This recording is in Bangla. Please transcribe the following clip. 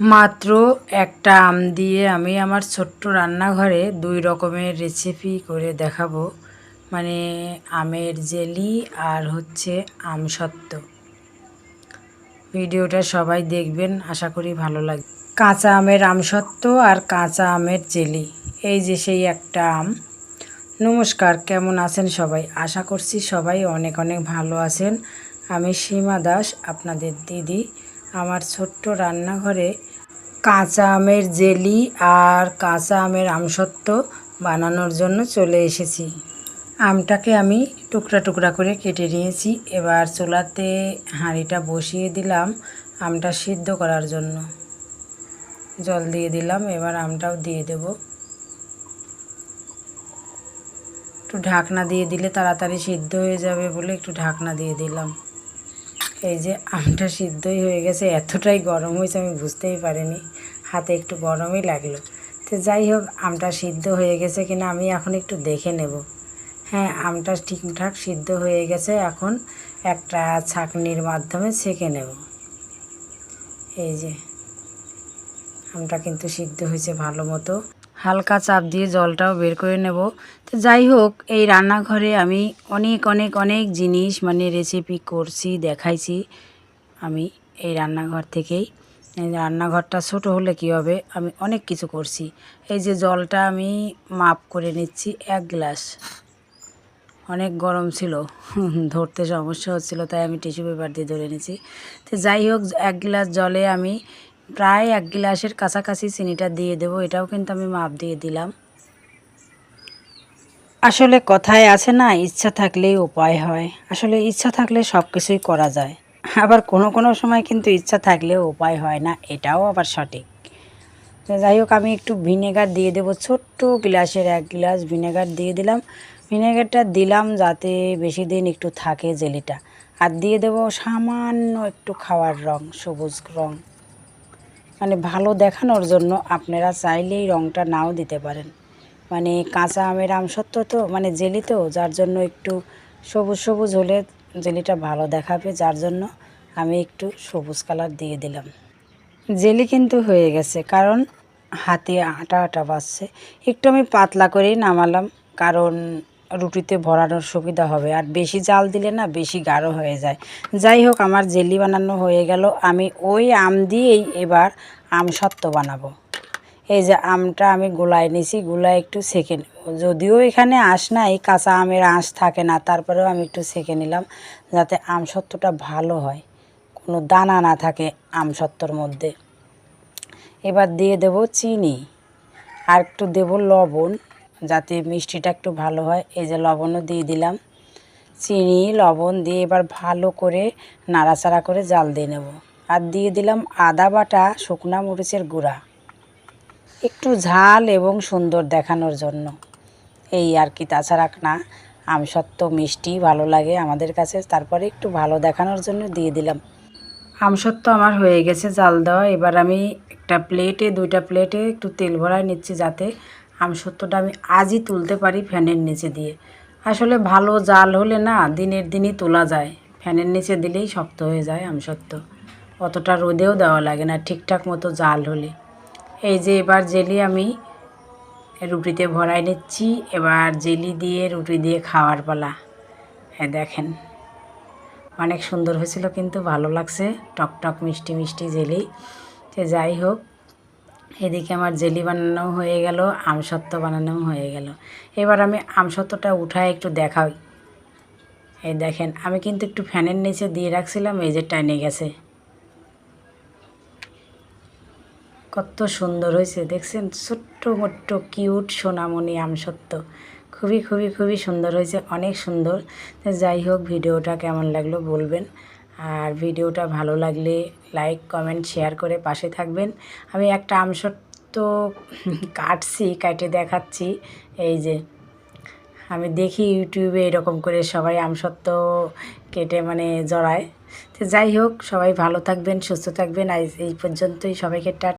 মাত্র একটা আম দিয়ে আমি আমার ছোট্ট রান্নাঘরে দুই রকমের রেসিপি করে দেখাবো। মানে আমের জেলি আর হচ্ছে আম আমসত্ত্ব ভিডিওটা সবাই দেখবেন, আশা করি ভালো লাগবে। কাঁচা আমের আমসত্ত্ব আর কাঁচা আমের জেলি, এই যে সেই একটা আম। নমস্কার, কেমন আছেন সবাই? আশা করছি সবাই অনেক অনেক ভালো আছেন। আমি সীমা দাস, আপনাদের দিদি। আমার ছোট্ট রান্নাঘরে কাঁচা আমের জেলি আর কাঁচা আমের আমসত্ত্ব বানানোর জন্য চলে এসেছি। আমটাকে আমি টুকরা টুকরা করে কেটে নিয়েছি। এবার চুলাতে হাঁড়িটা বসিয়ে দিলাম আমটা সিদ্ধ করার জন্য। জল দিয়ে দিলাম, এবার আমটাও দিয়ে দেব। একটু ঢাকনা দিয়ে দিলে তাড়াতাড়ি সিদ্ধ হয়ে যাবে বলে একটু ঢাকনা দিয়ে দিলাম। এই যে আমটা সিদ্ধই হয়ে গেছে, এতটাই গরম হয়েছে আমি বুঝতেই পারিনি। হাতে একটু গরমই লাগল। তো যাই হোক, আমটা সিদ্ধ হয়ে গেছে কিনা আমি এখন একটু দেখে নেব। হ্যাঁ আমটা ঠিকঠাক সিদ্ধ হয়ে গেছে, এখন একটা ছাঁকনির মাধ্যমে ছেঁকে নেব। এই যে, আমটা কিন্তু সিদ্ধ হয়েছে ভালো মতো। হালকা চাপ দিয়ে জলটাও বের করে নেব। তো যাই হোক, এই রান্নাঘরে আমি অনেক অনেক অনেক জিনিস মানে রেসিপি করছি, দেখাইছি আমি এই রান্নাঘর থেকেই। রান্নাঘরটা ছোট হলে কি হবে? আমি অনেক কিছু করছি। এই যে জলটা আমি মাপ করে নিচ্ছি এক গ্লাস। অনেক গরম ছিল ধরতে সমস্যা হচ্ছিল, তাই আমি টিস্যু পেপার দিয়ে ধরে নিয়েছি তো যাই হোক, এক গ্লাস জলে আমি প্রায় এক গ্লাসের কাছাকাছি চিনিটা দিয়ে দেবো, এটাও কিন্তু আমি মাপ দিয়ে দিলাম। আসলে কথায় আছে না, ইচ্ছা থাকলেই উপায় হয়। আসলে ইচ্ছা থাকলে সব কিছুই করা যায়। আবার কোনো কোনো সময় কিন্তু ইচ্ছা থাকলেও উপায় হয় না, এটাও আবার সঠিক। যাই হোক, আমি একটু ভিনেগার দিয়ে দেবো, ছোট্ট গ্লাসের এক গ্লাস ভিনেগার দিয়ে দিলাম। ভিনেগারটা দিলাম যাতে বেশি দিন একটু থাকে জেলিটা। আর দিয়ে দেবো সামান্য একটু খাওয়ার রং, সবুজ রং। মানে ভালো দেখানোর জন্য আপনারা চাইলেই রংটা নাও দিতে পারেন। মানে কাঁচা আমের আমসত্ত্ব তো মানে জেলি তো, যার জন্য একটু সবুজ সবুজ হলে জেলিটা ভালো দেখাবে, যার জন্য আমি একটু সবুজ কালার দিয়ে দিলাম। জেলি কিন্তু হয়ে গেছে, কারণ হাতে আটা আটা বাজছে। একটু আমি পাতলা করেই নামালাম, কারণ রুটিতে ভরানোর সুবিধা হবে। আর বেশি জাল দিলে না বেশি গাঢ় হয়ে যায়। যাই হোক, আমার জেলি বানানো হয়ে গেল। আমি ওই আম দিয়েই এবার আম সত্ত্ব বানাবো। এই যে আমটা আমি গোলায় নিছি, গোলায় একটু সেঁকে যদিও এখানে আঁশ নাই, কাঁচা আমের আঁশ থাকে না, তারপরেও আমি একটু সেঁকে নিলাম যাতে আম সত্ত্বটা ভালো হয়। কোনো দানা না থাকে আম সত্ত্বর মধ্যে। এবার দিয়ে দেব চিনি। আর একটু দেব লবণ। যাতে মিষ্টিটা একটু ভালো হয়। এই যে লবণও দিয়ে দিলাম। চিনি, লবণ দিয়ে এবার ভালো করে নাড়াচাড়া করে জাল দিয়ে নেব। আর দিয়ে দিলাম আদা বাটা, শুকনা মরিচের গুঁড়া। একটু ঝাল এবং সুন্দর দেখানোর জন্য। এই আর কি, তাছাড়া না আমসত্ত্ব মিষ্টি ভালো লাগে আমাদের কাছে। তারপরে একটু ভালো দেখানোর জন্য দিয়ে দিলাম। আমসত্ত্ব আমার হয়ে গেছে জাল দেওয়া। এবার আমি একটা প্লেটে দুইটা প্লেটে একটু তেল ভরায় নিচ্ছি যাতে আমসত্ত্বটা আমি আজই তুলতে পারি ফ্যানের নিচে দিয়ে। আসলে ভালো জাল হলে না দিনের দিনই তোলা যায়। ফ্যানের নিচে দিলেই শক্ত হয়ে যায় আমসত্ত্ব অতটা রোদেও দেওয়া লাগে না, ঠিকঠাক মতো জাল হলে। এই যে এবার জেলি আমি রুটিতে ভরাই নিচ্ছি, এবার জেলি দিয়ে রুটি দিয়ে খাওয়ার পালা। হ্যাঁ দেখেন, অনেক সুন্দর হয়েছিল কিন্তু, ভালো লাগছে। টক টক মিষ্টি মিষ্টি জেলি। তো যাই হোক এদিকে আমার জেলি বানানো হয়ে গেল, আমসত্ত্ব বানানো হয়ে গেল। এবার আমি আমসত্ত্বটা উঠায় একটু দেখাই। এই দেখেন, আমি কিন্তু একটু ফ্যানের নিচে দিয়ে রাখছিলাম, এই যে টাইনে গেছে। কত সুন্দর হয়েছে, দেখছেন? ছোট্ট মোট্ট, কিউট সোনামণি আমসত্ত্ব। খুবই খুবই খুবই সুন্দর হয়েছে, অনেক সুন্দর। যাই হোক, ভিডিওটা কেমন লাগল বলবেন। আর ভিডিওটা ভালো লাগলে লাইক কমেন্ট শেয়ার করে পাশে থাকবেন। আমি একটা আমসত্ব কাটছি, কাটে দেখাচ্ছি। এই যে, আমি দেখি ইউটিউবে এরকম করে সবাই আমসত্ব কেটে মানে জড়ায়। তো যাই হোক, সবাই ভালো থাকবেন, সুস্থ থাকবেন। আজ এই পর্যন্তই। সবাইকে টা